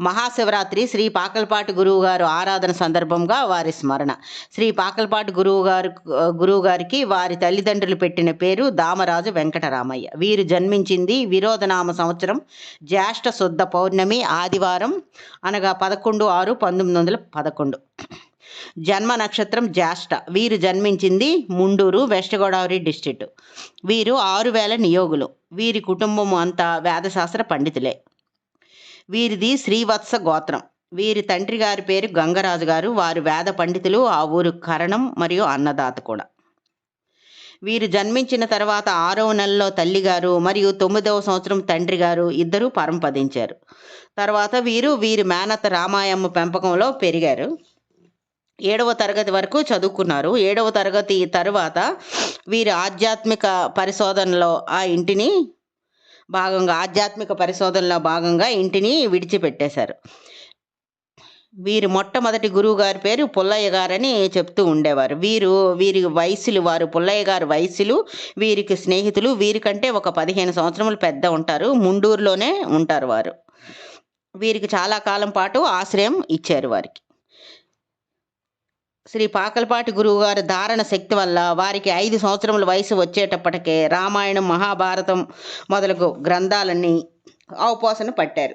మహాశివరాత్రి శ్రీ పాకల్పాటి గురువుగారు ఆరాధన సందర్భంగా వారి స్మరణ. శ్రీ పాకల్పాటి గురువుగారు గురువుగారికి వారి తల్లిదండ్రులు పెట్టిన పేరు దామరాజు వెంకటరామయ్య. వీరు జన్మించింది విరోధనామ సంవత్సరం జ్యేష్ఠ శుద్ధ పౌర్ణమి ఆదివారం అనగా పదకొండు ఆరు పంతొమ్మిది వందల పదకొండు. జన్మ నక్షత్రం జ్యేష్ఠ. వీరు జన్మించింది ముండూరు వెస్ట్ గోదావరి డిస్టిక్ వీరు ఆరు వేల నియోగులు. వీరి కుటుంబం అంతా వేదశాస్త్ర పండితులే. వీరిది శ్రీవత్స గోత్రం. వీరి తండ్రి గారి పేరు గంగరాజు గారు. వారు వేద పండితులు. ఆ ఊరు కరణం మరియు అన్నదాత కూడా. వీరు జన్మించిన తర్వాత ఆరవ నెలలో తల్లిగారు మరియు తొమ్మిదవ సంవత్సరం తండ్రి గారు ఇద్దరూ పరంపదించారు తర్వాత వీరు వీరి మేనత్త రామాయమ్మ పెంపకంలో పెరిగారు. ఏడవ తరగతి వరకు చదువుకున్నారు. ఏడవ తరగతి తర్వాత వీరి ఆధ్యాత్మిక పరిశోధనలో ఆ ఇంటిని భాగంగా ఆధ్యాత్మిక పరిశోధనలో భాగంగా ఇంటిని విడిచిపెట్టేశారు. వీరు మొట్టమొదటి గురువు గారి పేరు పుల్లయ్య గారని చెప్తూ ఉండేవారు. వీరు వీరి వయసులు వారు పుల్లయ్య గారి వయసులు వీరికి స్నేహితులు వీరికంటే ఒక పదిహేను సంవత్సరములు పెద్ద ఉంటారు. ముండూరులోనే ఉంటారు వారు. వీరికి చాలా కాలం పాటు ఆశ్రయం ఇచ్చారు వారికి. శ్రీ పాకలపాటి గురువుగారి ధారణ శక్తి వల్ల వారికి ఐదు సంవత్సరముల వయసు వచ్చేటప్పటికే రామాయణం మహాభారతం మొదలగు గ్రంథాలన్నీ అవపోసన పట్టారు.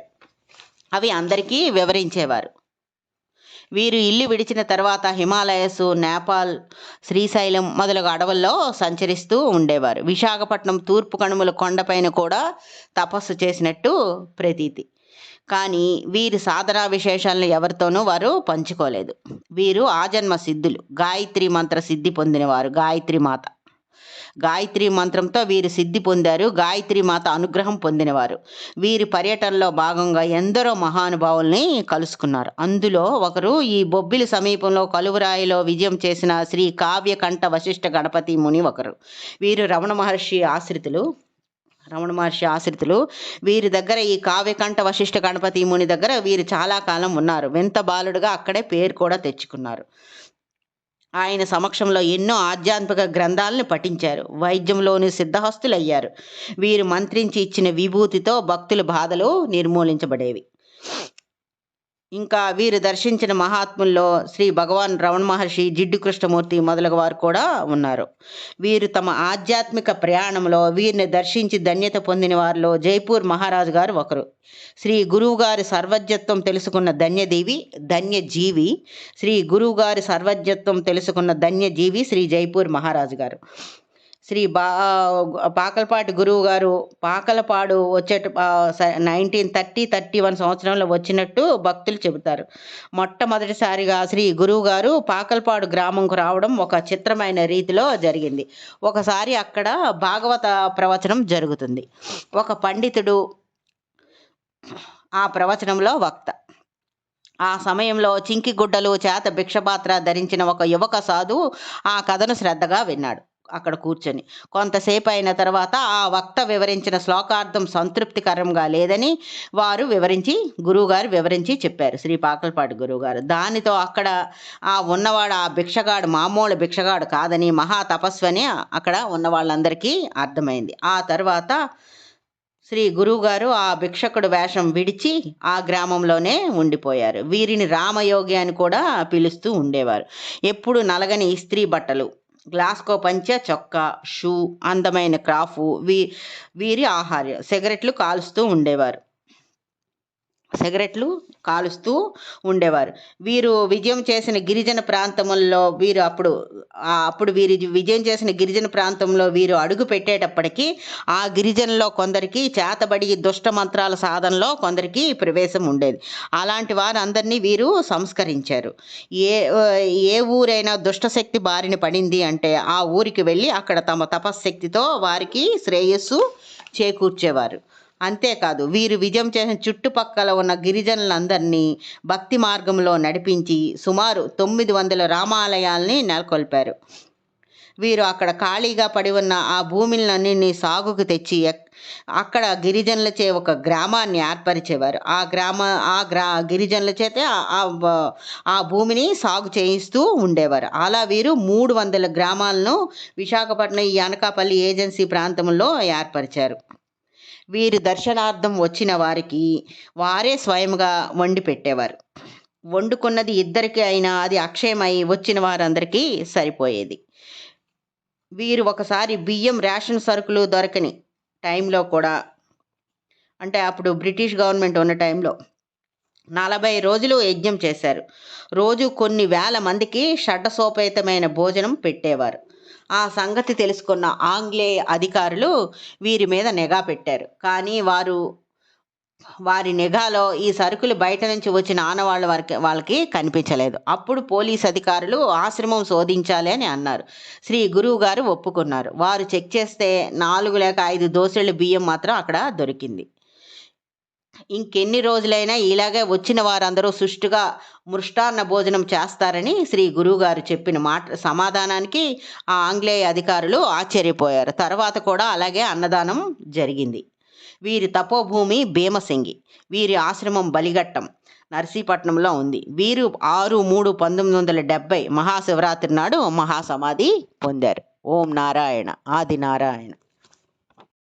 అవి అందరికీ వివరించేవారు. వీరు ఇల్లు విడిచిన తర్వాత హిమాలయస్ నేపాల్ శ్రీశైలం మొదలగు అడవుల్లో సంచరిస్తూ ఉండేవారు. విశాఖపట్నం తూర్పు కనుమల కొండపైన కూడా తపస్సు చేసినట్టు ప్రతీతి. కానీ వీరి సాధనా విశేషాలను ఎవరితోనూ వారు పంచుకోలేదు. వీరు ఆజన్మ సిద్ధులు. గాయత్రి మంత్ర సిద్ధి పొందినవారు. గాయత్రి మాత. గాయత్రి మంత్రంతో వీరు సిద్ధి పొందారు. గాయత్రి మాత అనుగ్రహం పొందినవారు. వీరి పర్యటనలో భాగంగా ఎందరో మహానుభావుల్ని కలుసుకున్నారు. అందులో ఒకరు ఈ బొబ్బిలి సమీపంలో కలువురాయిలో విజయం చేసిన శ్రీ కావ్యకంఠ వశిష్ఠ గణపతి ముని ఒకరు. వీరు రమణ మహర్షి ఆశ్రితులు. రమణ మహర్షి ఆశ్రితులు. వీరి దగ్గర ఈ కావ్యకంఠ వశిష్ఠ గణపతి ముని దగ్గర వీరు చాలా కాలం ఉన్నారు. వింత బాలుడుగా అక్కడే పేరు కూడా తెచ్చుకున్నారు. ఆయన సమక్షంలో ఎన్నో ఆధ్యాత్మిక గ్రంథాలను పఠించారు. వైద్యంలోని సిద్ధహస్తులయ్యారు. వీరు మంత్రించి ఇచ్చిన విభూతితో భక్తుల బాధలు నిర్మూలించబడేవి. ఇంకా వీరు దర్శించిన మహాత్ముల్లో శ్రీ భగవాన్ రమణ మహర్షి జిడ్డు కృష్ణమూర్తి మొదలగు వారు కూడా ఉన్నారు. వీరు తమ ఆధ్యాత్మిక ప్రయాణంలో వీరిని దర్శించి ధన్యత పొందిన వారిలో జైపూర్ మహారాజు గారు ఒకరు. శ్రీ గురువుగారి సర్వజ్ఞత్వం తెలుసుకున్న ధన్యదేవి ధన్యజీవి. శ్రీ గురువుగారి సర్వజ్ఞత్వం తెలుసుకున్న ధన్యజీవి శ్రీ జైపూర్ మహారాజు గారు. శ్రీ బా పాకలపాటి గురువు గారు పాకలపాడు వచ్చేట నైన్టీన్ థర్టీ థర్టీ వన్ సంవత్సరంలో వచ్చినట్టు భక్తులు చెబుతారు. మొట్టమొదటిసారిగా శ్రీ గురువు గారు పాకలపాడు గ్రామంకు రావడం ఒక చిత్రమైన రీతిలో జరిగింది. ఒకసారి అక్కడ భాగవత ప్రవచనం జరుగుతుంది. ఒక పండితుడు ఆ ప్రవచనంలో వక్త. ఆ సమయంలో చింకి గుడ్డలు చేత భిక్షపాత్ర ధరించిన ఒక యువక సాధువు ఆ కథను శ్రద్ధగా విన్నాడు. అక్కడ కూర్చొని. కొంతసేపు అయిన తర్వాత ఆ వక్త వివరించిన శ్లోకార్థం సంతృప్తికరంగా లేదని వారు వివరించి గురువుగారు వివరించి చెప్పారు. శ్రీ పాకల్పాటి గురువుగారు దానితో అక్కడ ఆ ఉన్నవాడు ఆ భిక్షగాడు మామూలు భిక్షగాడు కాదని మహా తపస్వని అక్కడ ఉన్న వాళ్ళందరికీ అర్థమైంది. ఆ తర్వాత శ్రీ గురువుగారు ఆ భిక్షకుడు వేషం విడిచి ఆ గ్రామంలోనే ఉండిపోయారు. వీరిని రామయోగి అని కూడా పిలుస్తూ ఉండేవారు. ఎప్పుడు నలగని ఇస్త్రీ బట్టలు గ్లాస్కో పంచ చొక్కా షూ అందమైన క్రాఫు వీ వీరి ఆహార్యం. సిగరెట్లు కాలుస్తూ ఉండేవారు. సిగరెట్లు కాలుస్తూ ఉండేవారు. వీరు విజయం చేసిన గిరిజన ప్రాంతముల్లో వీరు అప్పుడు అప్పుడు వీరి విజయం చేసిన గిరిజన ప్రాంతంలో వీరు అడుగు పెట్టేటప్పటికీ ఆ గిరిజనలో కొందరికి చేతబడి దుష్ట మంత్రాల సాధనలో కొందరికి ప్రవేశం ఉండేది. అలాంటి వారందరినీ వీరు సంస్కరించారు. ఏ ఏ ఊరైనా దుష్టశక్తి బారిన పడింది అంటే ఆ ఊరికి వెళ్ళి అక్కడ తమ తపశ్శక్తితో వారికి శ్రేయస్సు చేకూర్చేవారు. అంతేకాదు వీరు విజయం చేసిన చుట్టుపక్కల ఉన్న గిరిజనులందరినీ భక్తి మార్గంలో నడిపించి సుమారు తొమ్మిది వందల రామాలయాల్ని నెలకొల్పారు. వీరు అక్కడ ఖాళీగా పడి ఉన్న ఆ భూములన్నింటినీ సాగుకు తెచ్చి అక్కడ గిరిజనులచే ఒక గ్రామాన్ని ఏర్పరిచేవారు. ఆ గ్రామ ఆ గ్రా గిరిజనుల చేతే ఆ- ఆ ఆ భూమిని సాగు చేయిస్తూ ఉండేవారు. అలా వీరు మూడు వందల గ్రామాలను విశాఖపట్నం ఈ అనకాపల్లి ఏజెన్సీ ప్రాంతంలో ఏర్పరిచారు. వీరి దర్శనార్థం వచ్చిన వారికి వారే స్వయంగా వండి పెట్టేవారు. వండుకున్నది ఇద్దరికి అయినా అది అక్షయమై వచ్చిన వారందరికీ సరిపోయేది. వీరు ఒకసారి బియ్యం రేషన్ సరుకులు దొరకని టైంలో కూడా అంటే అప్పుడు బ్రిటిష్ గవర్నమెంట్ ఉన్న టైంలో నలభై రోజులు యజ్ఞం చేశారు. రోజు కొన్ని వేల మందికి షడ్డసోపేతమైన భోజనం పెట్టేవారు. ఆ సంగతి తెలుసుకున్న ఆంగ్లేయ అధికారులు వీరి మీద నిఘా పెట్టారు. కానీ వారు వారి నిఘాలో ఈ సరుకులు బయట నుంచి వచ్చిన ఆనవాళ్ళ వారికి వాళ్ళకి కనిపించలేదు. అప్పుడు పోలీస్ అధికారులు ఆశ్రమం శోధించాలి అని అన్నారు. శ్రీ గురువు గారు ఒప్పుకున్నారు. వారు చెక్ చేస్తే నాలుగు లేక ఐదు దోసెళ్ళు బియ్యం మాత్రం అక్కడ దొరికింది. ఇంకెన్ని రోజులైనా ఇలాగే వచ్చిన వారందరూ సుష్టుగా మృష్టాన్న భోజనం చేస్తారని శ్రీ గురువుగారు చెప్పిన మాట సమాధానానికి ఆ ఆంగ్లేయ అధికారులు ఆశ్చర్యపోయారు. తర్వాత కూడా అలాగే అన్నదానం జరిగింది. వీరి తపోభూమి భీమసింగి వీరి ఆశ్రమం బలిఘట్టం నర్సీపట్నంలో ఉంది. వీరు ఆరు మూడు పంతొమ్మిది వందల డెబ్బై మహాశివరాత్రి నాడు మహాసమాధి పొందారు. ఓం నారాయణ ఆది నారాయణ.